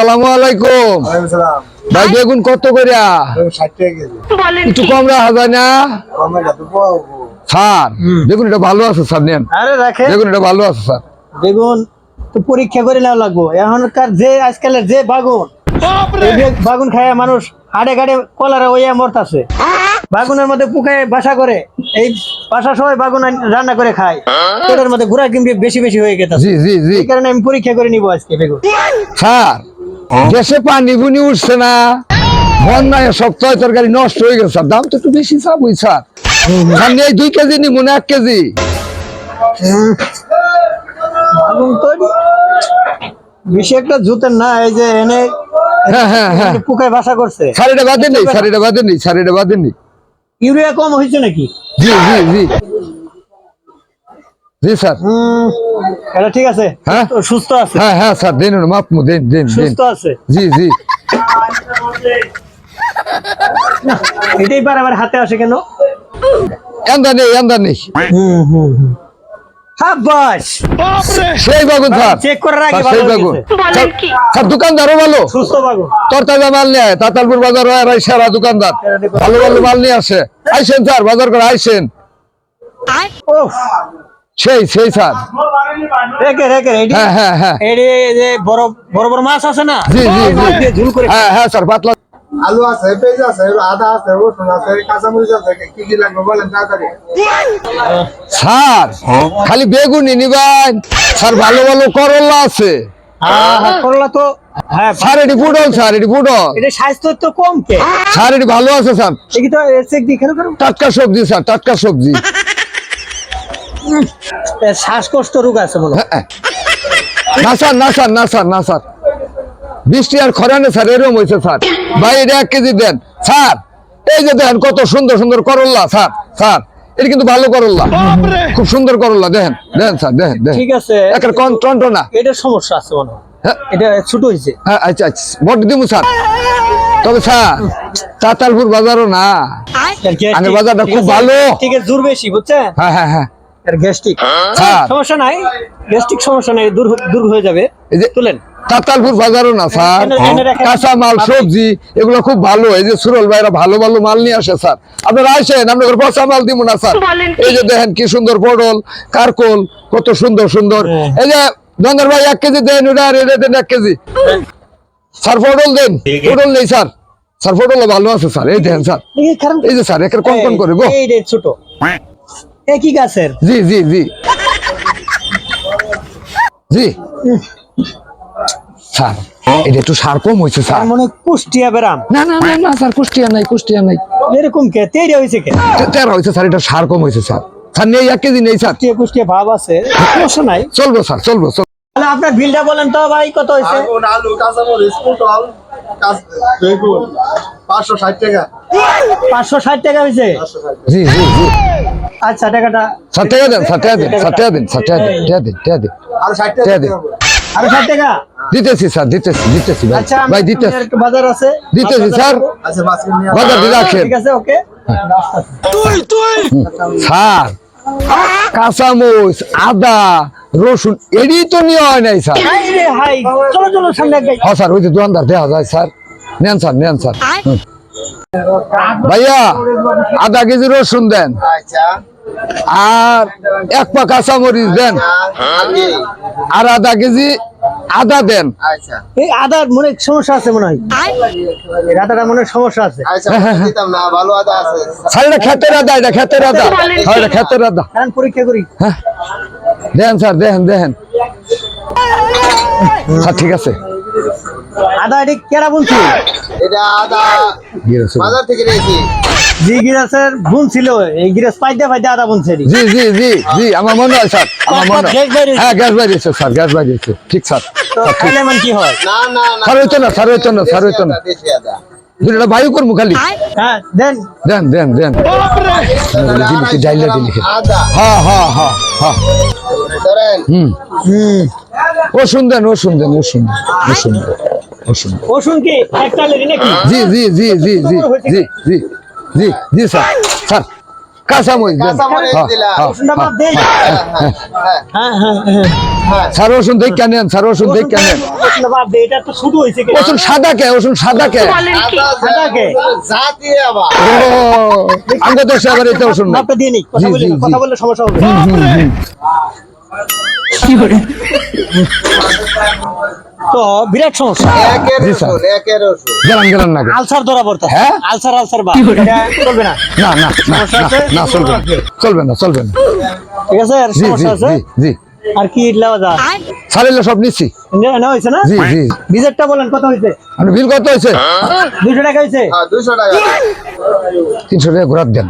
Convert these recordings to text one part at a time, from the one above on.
আসসালামু আলাইকুম। ভাই বেগুন কত করিয়া একটু কম রাখা যায় না? স্যার বেগুন এটা ভালো আছে স্যার নেন। বেগুন এটা ভালো আছে স্যার। বেগুন তো পরীক্ষা করে নেওয়া লাগবো। এখনকার যে আজকালের যে বাগুন বাগুন খায় মানুষ হাড়ে ঘাড়ে কলারে ওইয়া মরতাছে। বাগুনের মধ্যে পুকায় বাসা করে। এই বাসা সবাই বাগুন রান্না করে খায়। পেটের মধ্যে ঘোরা কিন্তু বেশি বেশি হয়ে গেছে জি জি জি। এই কারণে আমি পরীক্ষা করে নিবো আজকে বেগুন। স্যার দেশে পানি বুনি উঠছে না। বন্যায় সপ্তাহে তরকারি নষ্ট হয়ে গেছে দাম তো একটু বেশি চাপ ওই স্যার। সামনে এই দুই কেজি নিব না এক কেজি। জুতের না এই যে এনে হ্যাঁ, হ্যাঁ, হ্যাঁ। পোকায় বাসা ইউরিয়া কম হয়েছে নাকি? জি জি জি। জি স্যার। এটা ঠিক আছে? হ্যাঁ? সুস্থ- সুস্থ আছে? হ্যাঁ হ্যাঁ স্যার দিন মাপ দিন দিন সুস্থ আছে? জি জি। এটাই বারবার হাতে আসে কেন? এন্দা নেই এন্দা নেই সেই বাগুন স্যার। সেই বাগুন। স্যার, দোকানদারও ভালো? সুস্থ বাগুন তোর তাজা মাল নিয়ে তাতালপুর বাজার হয় আর সারা দোকানদার। ভালো ভালো মাল নিয়ে আসে। আইসেন স্যার বাজার করে আইসেন। সেই সেই স্যার। রেখে রেখে হ্যাঁ হ্যাঁ হ্যাঁ। এটি যে বড় বড় বড় মাছ আছে না? জি জি ওই মাছ জি। দিয়ে ঝুল করে হ্যাঁ হ্যাঁ স্যার পাতলা। আলু আছে পেঁয়াজ আছে আদা আছে রসুন আছে কাঁচামরিচ আছে কি কি লাগবে বলেন তাড়াতাড়ি। স্যার খালি বেগুনি নিবেন। স্যার ভালো ভালো করলা আছে। হ্যাঁ, হ্যাঁ, করলা তো হ্যাঁ। স্যার এটি পুডল স্যার এটি পুডল এটা স্বাস্থ্য তো কম কে? স্যার এটি ভালো আছে স্যার। দেখি তো চেক দিয়ে টাটকা সবজি স্যার টাটকা সবজি। শ্বাসকষ্ট রোগ আছে মনে হ্যাঁ। না স্যার না স্যার না স্যার না স্যার। বৃষ্টি আর খরানে স্যার এরকম হয়েছে স্যার। ভাই এটা এক কেজি দেন। স্যার এই যে দেখেন কত সুন্দর সুন্দর করল্লা স্যার স্যার। এটা কিন্তু ভালো করল্লা। খুব সুন্দর করল্লা দেখেন দেখেন স্যার দেখেন দেখেন ঠিক আছে। একটা কন্ট্রন্ট না। এটার সমস্যা আছে মনে হয়। হ্যাঁ এটা ছোট হয়েছে হ্যাঁ, আচ্ছা আচ্ছা ভোট দিমু স্যার। তবে স্যার তাতালপুর বাজারও না। আগের বাজারটা খুব ভালো। ঠিক আছে দূর বেশি বুঝছেন? হ্যাঁ হ্যাঁ হ্যাঁ। আর গ্যাস্ট্রিক। সমস্যা নাই। গ্যাস্ট্রিক সমস্যা নাই দূর দূর হয়ে যাবে। এই যে তুলেন। তাতালপুর বাজারও না স্যার। রাখেন। কাঁচা মাল সবজি এগুলো খুব ভালো। এই যে সুরল ভাইরা ভালো ভালো মাল নিয়ে আসে স্যার। আপনারা আসেন আপনাদের পচা মাল দিব না স্যার। এই যে দেখেন কি সুন্দর পটল কারকল কত সুন্দর সুন্দর। হ্যাঁ। এই যে দন্দর ভাই এক কেজি দেন ওটা আর এটা দেন এক কেজি। স্যার পটল দেন। পটল নেই স্যার। স্যার পটল ভালো আছে স্যার। এই দেখেন স্যার। এই যে স্যার একের কন কন করে গো। এই ছোট। একই গাছের? জি জি জি। জি। স্যার এটা একটু সার কম হয়েছে স্যার। মনে কুষ্টিয়া বেরাম না না না না স্যার কুষ্টিয়া নাই কুষ্টিয়া নাই। এরকম কে? তৈরি হয়েছে কে? তেরো হয়েছে স্যার এটা সার কম হয়েছে স্যার। স্যার নেই এক কেজি নেই স্যার। কুষ্টিয়া কুষ্টিয়া ভাব আছে। সমস্যা নাই। চলবো স্যার চলবো তাহলে আপনার বিলটা বলেন তো ভাই কত হয়েছে? আগুন আলু কাঁচামরিচ পটল কাঁচ- বেগুন পাঁচশো ষাট টাকা। পাঁচশো ষাট টাকা হয়েছে? জি জি জি। আচ্ছা টাকাটা স্যার টাকা দেন স্যার টাকা দেন স্যার টাকা দেন স্যার টাকা দেন টাকা দেন টাকা দেন। আর ষাট টাকা টাকা দিতে দিন। হবে। আরও ষাট টাকা? দিতেছি স্যার দিতেছি দিতেছি ভাই। আচ্ছা ভাই দিতেছি। বাজার আছে। দিতেছি স্যার। আচ্ছা মাছ কিনে নিয়ে আসো। বাজার দিয়ে রাখেন। ঠিক আছে ওকে। স্যার কাঁচামরিচ আদা রসুন এডি তো নিয়ে হয় নাই স্যার। চলো চলো সামনে হ্যাঁ স্যার ওই যে দোকানদার দেওয়া যায় স্যার। নেন স্যার নেন স্যার। ভাইয়া আধা কেজি রসুন দেন। আচ্ছা। আর এক পা কাঁচামরিচ দেন। আর আধা কেজি আদা দেন। আচ্ছা। এই আদার মনে সমস্যা আছে মনে হয়। আদাটা মনে সমস্যা আছে। আচ্ছা দিতাম না ভালো আদা আছে। খেতের আদা এটা খেতের আদা। হ্যাঁ খেতের আদা। পরীক্ষা করি। হ্যাঁ। দেন স্যার দেখেন দেখেন স্যার ঠিক আছে। আদা এটি কেরা বলছি এটা আদা বাজার থেকে নিয়েছি। জি গিরাসের বুন ছিল এই গিরাস পাইতে পাইতে আদা বুনছে। জি জি জি জি আমার মনে হয় স্যার আমার মনে হয়। গ্যাস বাইরে হ্যাঁ গ্যাস বাইরেছে স্যার গ্যাস বাইরেছে ঠিক স্যার। তো খাইলে মান কি হয়? না না না। স্যার হইতো না স্যার হইতো না স্যার হইতো না। দুটা করব খালি। হ্যাঁ দেন। দেন দেন দেন। দিলি কি ডাইলা দিলি হ্যাঁ হ্যাঁ হ্যাঁ হ্যাঁ হুম। হুম। ও শুনদেন ও শুনদেন ও শুনদেন ও শুনদেন ও শুনদেন ওষুন কি? একটা লেরি নাকি? জি জি জি জি জি জি জি। জি জি স্যার। স্যার কাঁচামরিচ দেন। হ্যাঁ, হ্যাঁ, স্যার ওষুধ দেখ কেন স্যার ওষুধ দেখ কেন ওষুধ সাদা কে ওষুধ সাদা কে? আমরা তো সাবার এটা ওষুধ না কথা বললে সমস্যা হবে। কি করে? তো বিরাট সমস্যা। একের জি, ওষুধ একের ওষুধ। গেলাম গেলাম না। আলসার ধরা পড়তে হ্যাঁ? আলসার আলসার বা। এটা চলবে না। না না না না? না চলবে না। চলবে না চলবে না। ঠিক আছে আর সমস্যা আছে? জি জি। আর কি লেওয়া যা সারিলে সব নিচ্ছি। না হয়েছে না? জি জি। বিজেটটা বলেন কত হয়েছে? আপনি বিল কত হয়েছে? দুইশো টাকা হয়েছে? হ্যাঁ দুইশো টাকা। তিনশো টাকা ঘোরাত দেন।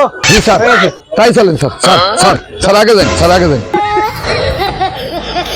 চলো জি স্যার। তাই চলেন স্যার। স্যার স্যার স্যার আগে যান স্যার আগে যান।